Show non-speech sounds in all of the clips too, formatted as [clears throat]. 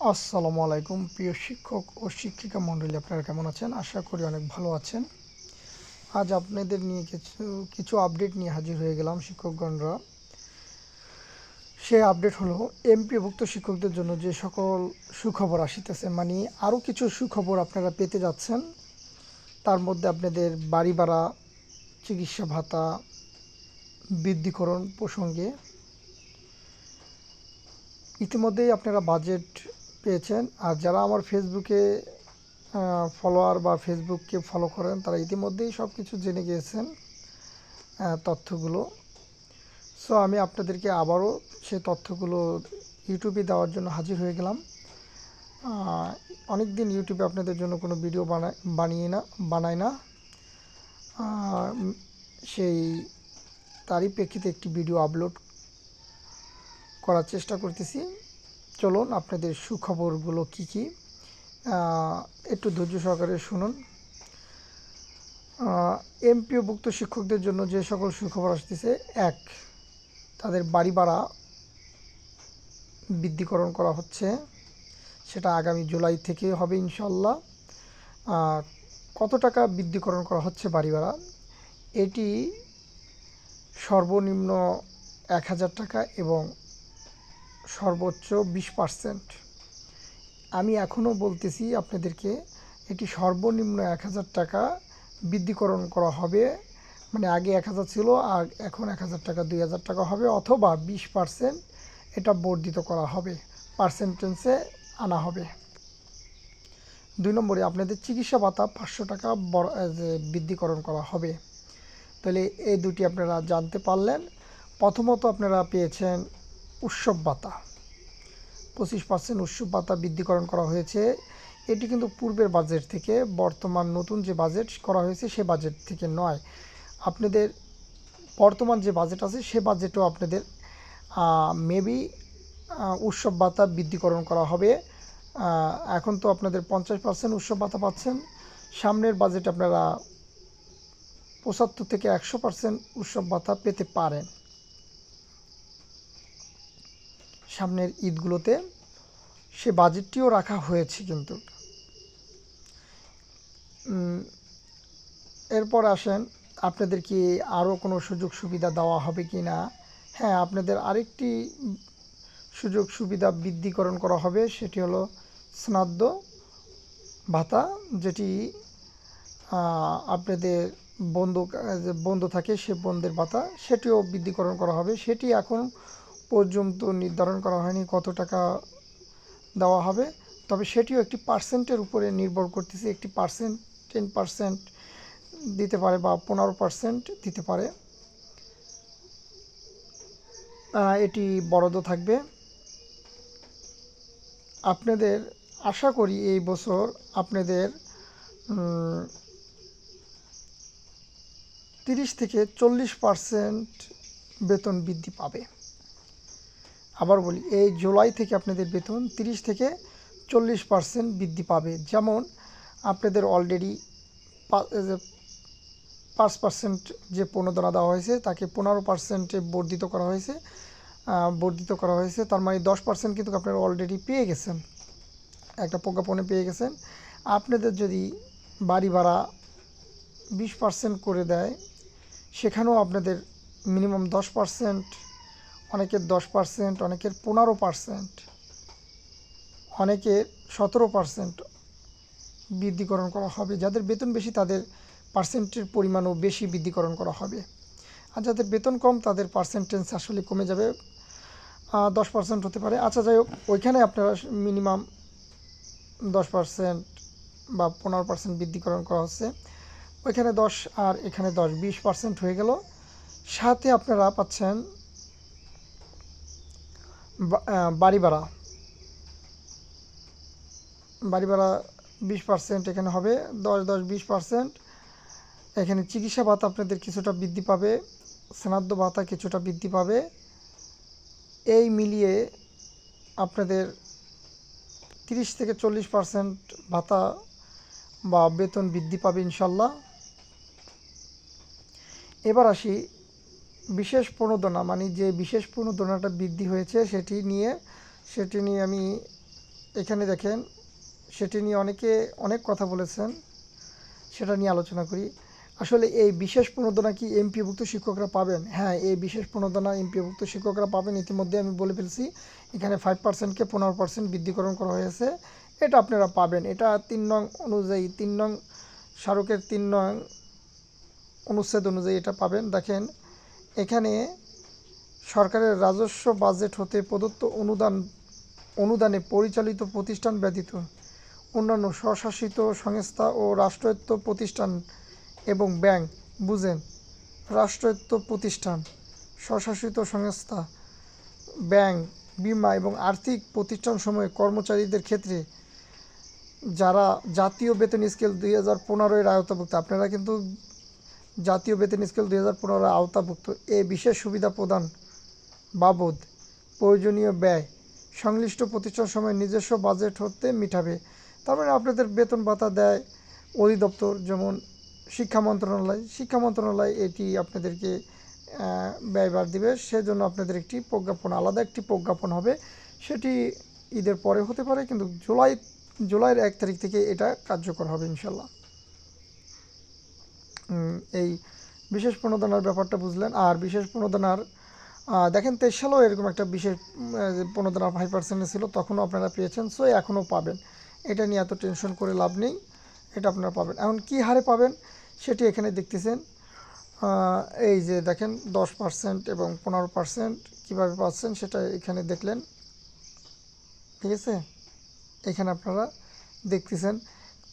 আসসালামু আলাইকুম, প্রিয় শিক্ষক ও শিক্ষিকা মণ্ডলী, আপনারা কেমন আছেন? আশা করি অনেক ভালো আছেন। আজ আপনাদের নিয়ে কিছু কিছু আপডেট নিয়ে হাজির হয়ে গেলাম শিক্ষকগণরা। সে আপডেট হলো এমপিভুক্ত শিক্ষকদের জন্য যে সকল সুখবর আসিতেছে মানে আরও কিছু সুখবর আপনারা পেতে যাচ্ছেন। তার মধ্যে আপনাদের বাড়ি ভাড়া, চিকিৎসা ভাতা, বৃদ্ধিকরণ প্রসঙ্গে। ইতিমধ্যেই আপনারা বাজেট পেয়েছেন। আর যারা আমার ফেসবুকে ফলোয়ার বা ফেসবুককে ফলো করেন, তারা ইতিমধ্যেই সব কিছু জেনে গিয়েছেন তথ্যগুলো। সো আমি আপনাদেরকে আবারও সেই তথ্যগুলো ইউটিউবে দেওয়ার জন্য হাজির হয়ে গেলাম। অনেক দিন ইউটিউবে আপনাদের জন্য কোনো ভিডিও বানাই, বানিয়ে না বানায় না। সেই তারই প্রেক্ষিতে একটি ভিডিও আপলোড করার চেষ্টা করতেছি। চলুন আপনাদের সুখবরগুলো কী কী? একটু ধৈর্য সহকারে শুনুন। এমপিওভুক্ত শিক্ষকদের জন্য যে সকল সুখবর আসতেছে, এক, তাদের বাড়ি ভাড়া বৃদ্ধিকরণ করা হচ্ছে। সেটা আগামী জুলাই থেকে হবে ইনশাল্লাহ। কত টাকা বৃদ্ধিকরণ করা হচ্ছে বাড়ি ভাড়া? এটি সর্বনিম্ন এক হাজার টাকা এবং সর্বোচ্চ বিশ পার্সেন্ট আমি এখনও বলতেছি আপনাদেরকে, এটি সর্বনিম্ন এক হাজার টাকা বৃদ্ধিকরণ করা হবে। মানে আগে এক হাজার ছিল, আর এখন এক হাজার টাকা, দুই হাজার টাকা হবে, অথবা বিশ পার্সেন্ট এটা বর্ধিত করা হবে। পার্সেন্টেন্সে আনা হবে। দুই নম্বরে, আপনাদের চিকিৎসা ভাতা পাঁচশো টাকা বৃদ্ধিকরণ করা হবে। তাহলে এই দুটি আপনারা জানতে পারলেন। প্রথমত আপনারা পেয়েছেন উৎসব ভাতা পঁচিশ পার্সেন্ট উৎসব ভাতা বৃদ্ধিকরণ করা হয়েছে। এটি কিন্তু পূর্বের বাজেট থেকে, বর্তমান নতুন যে বাজেট করা হয়েছে সে বাজেট থেকে নয়। আপনাদের বর্তমান যে বাজেট আছে সে বাজেটও আপনাদের মেবি উৎসব ভাতা বৃদ্ধিকরণ করা হবে। এখন তো আপনাদের পঞ্চাশ পার্সেন্ট উৎসব ভাতা পাচ্ছেন। সামনের বাজেট আপনারা পঁচাত্তর থেকে একশো পার্সেন্ট উৎসব ভাতা পেতে পারেন। সামনের ঈদগুলোতে সে বাজেটটিও রাখা হয়েছে কিন্তু। এরপর আসেন, আপনাদের কি আরও কোনো সুযোগ সুবিধা দেওয়া হবে কি না? হ্যাঁ আপনাদের আরেকটি সুযোগ সুবিধা বৃদ্ধিকরণ করা হবে, সেটি হলো স্নাদ্য ভাতা, যেটি আপনাদের বন্ধু বন্ধু থাকে সে বন্ধের ভাতা, সেটিও বৃদ্ধিকরণ করা হবে। সেটি এখন পর্যন্ত নির্ধারণ করা হয়নি কত টাকা দেওয়া হবে। তবে সেটিও একটি পার্সেন্টের উপরে নির্ভর করতেছে, একটি পার্সেন্ট, টেন পার্সেন্ট দিতে পারে বা পনেরো পার্সেন্ট দিতে পারে। এটি বরাদ্দ থাকবে। আপনাদের আশা করি এই বছর আপনাদের তিরিশ থেকে চল্লিশ পার্সেন্ট বেতন বৃদ্ধি পাবে। আবার বলি, এই জুলাই থেকে আপনাদের বেতন তিরিশ থেকে চল্লিশ পার্সেন্ট বৃদ্ধি পাবে। যেমন আপনাদের অলরেডি পাঁচ পার্সেন্ট যে প্রণোদনা দেওয়া হয়েছে, তাকে পনেরো পার্সেন্টে বর্ধিত করা হয়েছে। বর্ধিত করা হয়েছে, তার মানে দশ পার্সেন্ট কিন্তু আপনারা অলরেডি পেয়ে গেছেন। একটা প্রজ্ঞাপনে পেয়ে গেছেন। আপনাদের যদি বাড়ি ভাড়া বিশ পার্সেন্ট করে দেয়, সেখানেও আপনাদের মিনিমাম দশ পার্সেন্ট অনেকের দশ পার্সেন্ট অনেকের পনেরো পার্সেন্ট অনেকের সতেরো পার্সেন্ট বৃদ্ধিকরণ করা হবে। যাদের বেতন বেশি, তাদের পার্সেন্টের পরিমাণও বেশি বৃদ্ধিকরণ করা হবে। আর যাদের বেতন কম, তাদের পার্সেন্টেজ আসলে কমে যাবে দশ পার্সেন্ট হতে পারে। আচ্ছা যাই হোক, ওইখানে আপনারা মিনিমাম দশ পার্সেন্ট বা পনেরো পার্সেন্ট বৃদ্ধিকরণ করা হচ্ছে। ওইখানে দশ আর এখানে দশ, বিশ পার্সেন্ট হয়ে গেল। সাথে আপনারা পাচ্ছেন বাড়ি ভাড়া। বাড়ি ভাড়া বিশ পার্সেন্ট এখানে হবে দশ দশ, বিশ পার্সেন্ট এখানে চিকিৎসা ভাতা আপনাদের কিছুটা বৃদ্ধি পাবে স্নাদ্য ভাতা কিছুটা বৃদ্ধি পাবে। এই মিলিয়ে আপনাদের তিরিশ থেকে চল্লিশ পার্সেন্ট ভাতা বা বেতন বৃদ্ধি পাবে ইনশাল্লাহ। এবার আসি বিশেষ প্রণোদনা মানে যে বিশেষ প্রণোদনাটা বৃদ্ধি হয়েছে, সেটি নিয়ে সেটি নিয়ে আমি এখানে দেখেন, সেটি নিয়ে অনেকে অনেক কথা বলেছেন, সেটা নিয়ে আলোচনা করি। আসলে এই বিশেষ প্রণোদনা কি এমপিভুক্ত শিক্ষকরা পাবেন? হ্যাঁ এই বিশেষ প্রণোদনা এমপিভুক্ত শিক্ষকরা পাবেন। ইতিমধ্যে আমি বলে ফেলছি, এখানে ফাইভ পার্সেন্টকে পনেরো পার্সেন্ট বৃদ্ধিকরণ করা হয়েছে। এটা আপনারা পাবেন। এটা তিন নং অনুযায়ী, তিন নং স্মারকের তিন নং অনুচ্ছেদ অনুযায়ী এটা পাবেন। দেখেন এখানে সরকারের রাজস্ব বাজেট হতে প্রদত্ত অনুদান, অনুদানে পরিচালিত প্রতিষ্ঠান ব্যতীত অন্যান্য স্বশাসিত সংস্থা ও রাষ্ট্রায়ত্ত প্রতিষ্ঠান এবং ব্যাংক, বুঝেন, রাষ্ট্রায়ত্ত প্রতিষ্ঠান, স্বশাসিত সংস্থা, ব্যাংক, বিমা এবং আর্থিক প্রতিষ্ঠানসমূহে কর্মচারীদের ক্ষেত্রে যারা জাতীয় বেতন স্কেল দুই হাজার পনেরোর আওতাভুক্ত, আপনারা কিন্তু জাতীয় বেতন স্কেল দুই হাজার পনেরোর আওতাভুক্ত। এ বিশেষ সুবিধা প্রদান বাবদ প্রয়োজনীয় ব্যয়। সংশ্লিষ্ট প্রতিষ্ঠান সময় নিজস্ব বাজেট হতে মিটাবে। তার মানে আপনাদের বেতন ভাতা দেয় অধিদপ্তর যেমন শিক্ষা মন্ত্রণালয়। শিক্ষা মন্ত্রণালয় এটি আপনাদেরকে আহ, ব্যয়ভার দিবে। সেজন্য আপনাদের একটি প্রজ্ঞাপন আলাদা একটি প্রজ্ঞাপন হবে। সেটি ঈদের পরে হতে পারে কিন্তু জুলাই জুলাইয়ের এক তারিখ থেকে এটা কার্যকর হবে ইনশাল্লাহ। এই বিশেষ প্রণোদনার ব্যাপারটা বুঝলেন। আর বিশেষ প্রণোদনার দেখেন তেইশ সালেও এরকম একটা বিশেষ প্রণোদনা ফাইভ পার্সেন্টে ছিল, তখনও আপনারা পেয়েছেন, সো এখনও পাবেন। এটা নিয়ে এত টেনশন করে লাভ নেই, এটা আপনারা পাবেন। এখন কী হারে পাবেন সেটি এখানে দেখতেছেন। এই যে দেখেন দশ পার্সেন্ট এবং পনেরো পার্সেন্ট কীভাবে পাচ্ছেন সেটা এখানে দেখলেন। ঠিক আছে? এখানে আপনারা দেখতেছেন।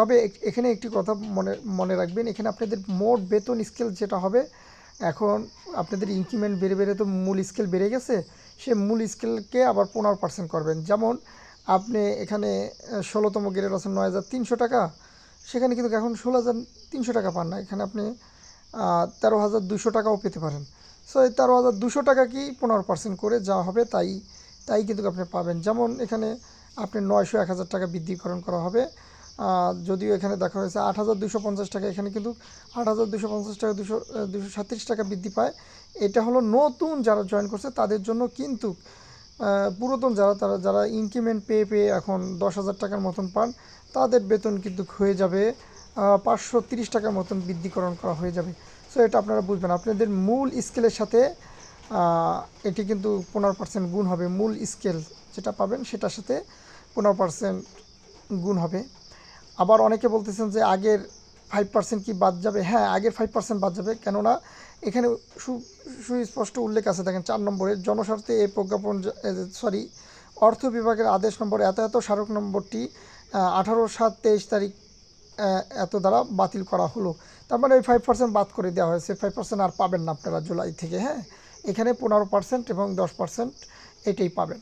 তবে এখানে একটি কথা মনে মনে রাখবেন, এখানে আপনাদের মোট বেতন স্কেল যেটা হবে, এখন আপনাদের ইনক্রিমেন্ট বেড়ে বেড়ে তো মূল স্কেল বেড়ে গেছে, সে মূল স্কেলকে আবার পনেরো পার্সেন্ট করবেন। যেমন আপনি এখানে ষোলোতম গ্রেড আছেন নয় হাজার তিনশো টাকা, সেখানে কিন্তু এখন ষোলো হাজার তিনশো টাকা পান না, এখানে আপনি তেরো হাজার দুশো টাকাও পেতে পারেন। সো এই তেরো হাজার দুশো টাকা কি পনেরো পার্সেন্ট করে যা হবে তাই তাই কিন্তু আপনি পাবেন। যেমন এখানে আপনি নয়শো এক হাজার টাকা বৃদ্ধিকরণ করা হবে যদিও এখানে দেখা হয়েছে আট হাজার দুশো পঞ্চাশ টাকা, এখানে কিন্তু আট হাজার দুশো পঞ্চাশ টাকা, দুশো দুশো সাতত্রিশ টাকা বৃদ্ধি পায়। এটা হলো নতুন যারা জয়েন করছে, তাদের জন্য কিন্তু পুরাতন যারা, তারা, যারা ইনক্রিমেন্ট পেয়ে পেয়ে এখন দশ হাজার টাকার মতন পান, তাদের বেতন কিন্তু হয়ে যাবে পাঁচশো তিরিশ টাকার মতন বৃদ্ধিকরণ করা হয়ে যাবে। সো এটা আপনারা বুঝবেন। আপনাদের মূল স্কেলের সাথে এটি কিন্তু পনেরো পার্সেন্ট গুণ হবে। মূল স্কেল যেটা পাবেন, সেটার সাথে পনেরো পার্সেন্ট গুণ হবে। আবার অনেকে বলতেছেন যে আগের ফাইভ পার্সেন্ট কি বাদ যাবে? হ্যাঁ আগের ফাইভ পার্সেন্ট বাদ যাবে। কেননা এখানে সু, সুস্পষ্ট উল্লেখ আছে। দেখেন, চার নম্বরে, জনস্বার্থে এই প্রজ্ঞাপন সরি অর্থ বিভাগের আদেশ নম্বর এত এত স্মারক নম্বরটি আঠারো সাত তেইশ তারিখ এত দ্বারা বাতিল করা হলো। তার মানে ওই ফাইভ পার্সেন্ট বাদ করে দেওয়া হয়েছে। ফাইভ পার্সেন্ট আর পাবেন না আপনারা জুলাই থেকে হ্যাঁ? এখানে পনেরো পার্সেন্ট এবং দশ পার্সেন্ট এটাই পাবেন।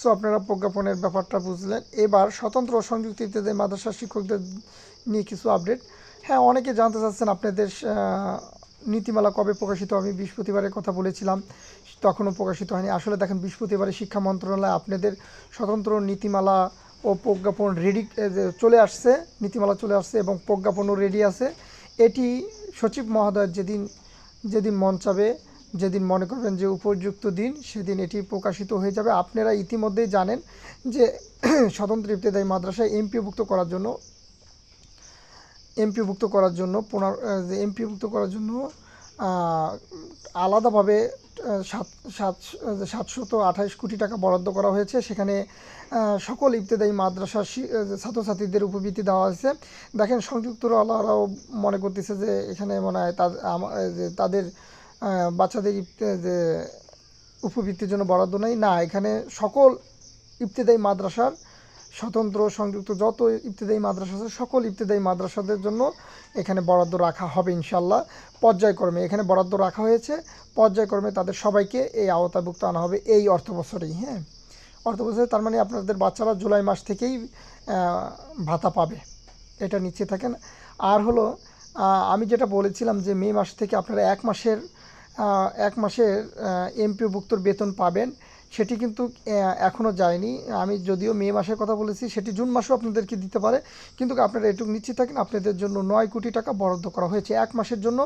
সো আপনারা প্রজ্ঞাপনের ব্যাপারটা বুঝলেন। এবার স্বতন্ত্র সংযুক্ত ইত্যাদি মাদ্রাসা শিক্ষকদের নিয়ে কিছু আপডেট। হ্যাঁ অনেকে জানতে চাচ্ছেন আপনাদের নীতিমালা কবে প্রকাশিত হবে? বৃহস্পতিবারের কথা বলেছিলাম, তখনও প্রকাশিত হয়নি। আসলে দেখেন, বৃহস্পতিবারে শিক্ষা মন্ত্রণালয় আপনাদের স্বতন্ত্র নীতিমালা ও প্রজ্ঞাপন রেডি চলে আসছে, নীতিমালা চলে আসছে এবং প্রজ্ঞাপনও রেডি আছে। এটি সচিব মহোদয় যেদিন যেদিন মন চাবে যেদিন মনে করবেন যে উপযুক্ত দিন, সেদিন এটি প্রকাশিত হয়ে যাবে। আপনারা ইতিমধ্যেই জানেন যে [clears throat] স্বতন্ত্র ইবতেদায়ী মাদ্রাসায় এমপিভুক্ত করার জন্য, এমপিভুক্ত করার জন্য, পুনর এমপিভুক্ত করার জন্য আলাদাভাবে সাত সাত সাতশত আঠাইশ কোটি টাকা বরাদ্দ করা হয়েছে। সেখানে সকল ইবতেদায়ী মাদ্রাসার ছাত্রছাত্রীদের উপবৃত্তি দেওয়া হয়েছে। দেখেন সংযুক্ত আল্লাহরাও মনে করতেছে যে এখানে মনে হয় তাদের বাচ্চাদের যে উপবৃত্তির জন্য বরাদ্দ নেই। না, এখানে সকল ইবতেদায়ী মাদ্রাসার স্বতন্ত্র সংযুক্ত যত ইবতেদায়ী মাদ্রাসা আছে, সকল ইবতেদায়ী মাদ্রাসাদের জন্য এখানে বরাদ্দ রাখা হবে ইনশাল্লাহ পর্যায়ক্রমে। এখানে বরাদ্দ রাখা হয়েছে। পর্যায়ক্রমে তাদের সবাইকে এই আওতাভুক্ত আনা হবে এই অর্থ বছরেই হ্যাঁ? অর্থ বছরে তার মানে আপনাদের বাচ্চারা জুলাই মাস থেকেই ভাতা পাবে। এটা নিশ্চিত থাকেন। আর হলো আমি যেটা বলেছিলাম যে মে মাস থেকে আপনারা এক মাসের এক মাসের এমপিভুক্তর বেতন পাবেন, সেটি কিন্তু এখনও যায়নি। আমি যদিও মে মাসের কথা বলেছি, সেটি জুন মাসেও আপনাদেরকে দিতে পারে। কিন্তু আপনারা এটুকু নিশ্চিত থাকেন, আপনাদের জন্য নয় কোটি টাকা বরাদ্দ করা হয়েছে। এক মাসের জন্য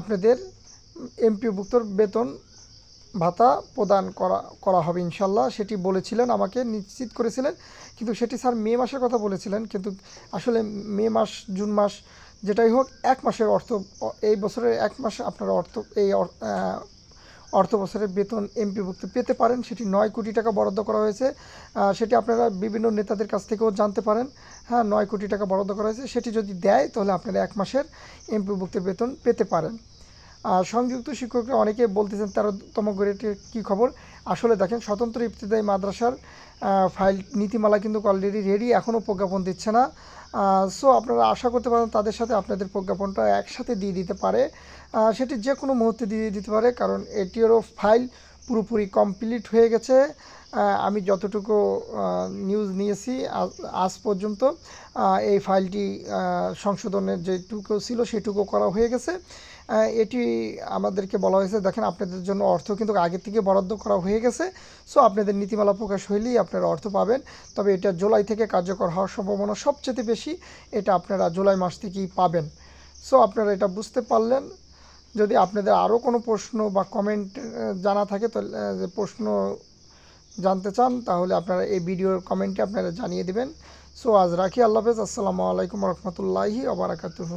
আপনাদের এমপিভুক্তর বেতন ভাতা প্রদান করা করা হবে ইনশাল্লাহ। সেটি বলেছিলেন, আমাকে নিশ্চিত করেছিলেন। কিন্তু সেটি স্যার মে মাসের কথা বলেছিলেন। কিন্তু আসলে মে মাস, জুন মাস যেটাই হোক, এক মাসের অর্থ এই বছরের এক মাস আপনারা অর্থ, এই অর- অর্থ বছরের বেতন এমপিভুক্ত পেতে পারেন। সেটি নয় কোটি টাকা বরাদ্দ করা হয়েছে। সেটি আপনারা বিভিন্ন নেতাদের কাছ থেকেও জানতে পারেন। হ্যাঁ নয় কোটি টাকা বরাদ্দ করা হয়েছে। সেটি যদি দেয়, তাহলে আপনারা এক মাসের এমপিভুক্ত বেতন পেতে পারেন। সংযুক্ত শিক্ষকরা অনেকে বলতেছেন তেরোতম গ্রেডের কী খবর? আসলে দেখেন, স্বতন্ত্র ইফতদায়ী মাদ্রাসার ফাইল, নীতিমালা কিন্তু অলরেডি রেডি এখনও প্রজ্ঞাপন দিচ্ছে না। সো আপনারা আশা করতে পারেন তাদের সাথে আপনাদের প্রজ্ঞাপনটা একসাথে দিয়ে দিতে পারে। সেটি যে কোনো মুহূর্তে দিয়ে দিতে পারে, কারণ এটিরও ফাইল পুরোপুরি কমপ্লিট হয়ে গেছে। আমি যতটুকু নিউজ নিয়েছি, আজ- পর্যন্ত এই ফাইলটি সংশোধনের যেটুকু ছিল সেটুকু করা হয়ে গেছে। এটি আমাদেরকে বলা হয়েছে, দেখেন আপনাদের জন্য অর্থ কিন্তু আগে থেকে বরাদ্দ করা হয়ে গেছে। সো আপনাদের নীতিমালা প্রকাশ হইলেই আপনারা অর্থ পাবেন। তবে এটা জুলাই থেকে কার্যকর হওয়ার সম্ভাবনা সবচেয়ে বেশি, এটা আপনারা জুলাই মাস থেকেই পাবেন। সো আপনারা এটা বুঝতে পারলেন। যদি আপনাদের আরও কোনো প্রশ্ন বা কমেন্ট জানা থাকে তাহলে প্রশ্ন জানতে চান, তাহলে আপনারা এই ভিডিওর কমেন্টে আপনারা জানিয়ে দেবেন। সো আজ রাখি, আল্লাহ হাফেজ, আসসালামু আলাইকুম রহমতুল্লাহি আবরাকাতুহু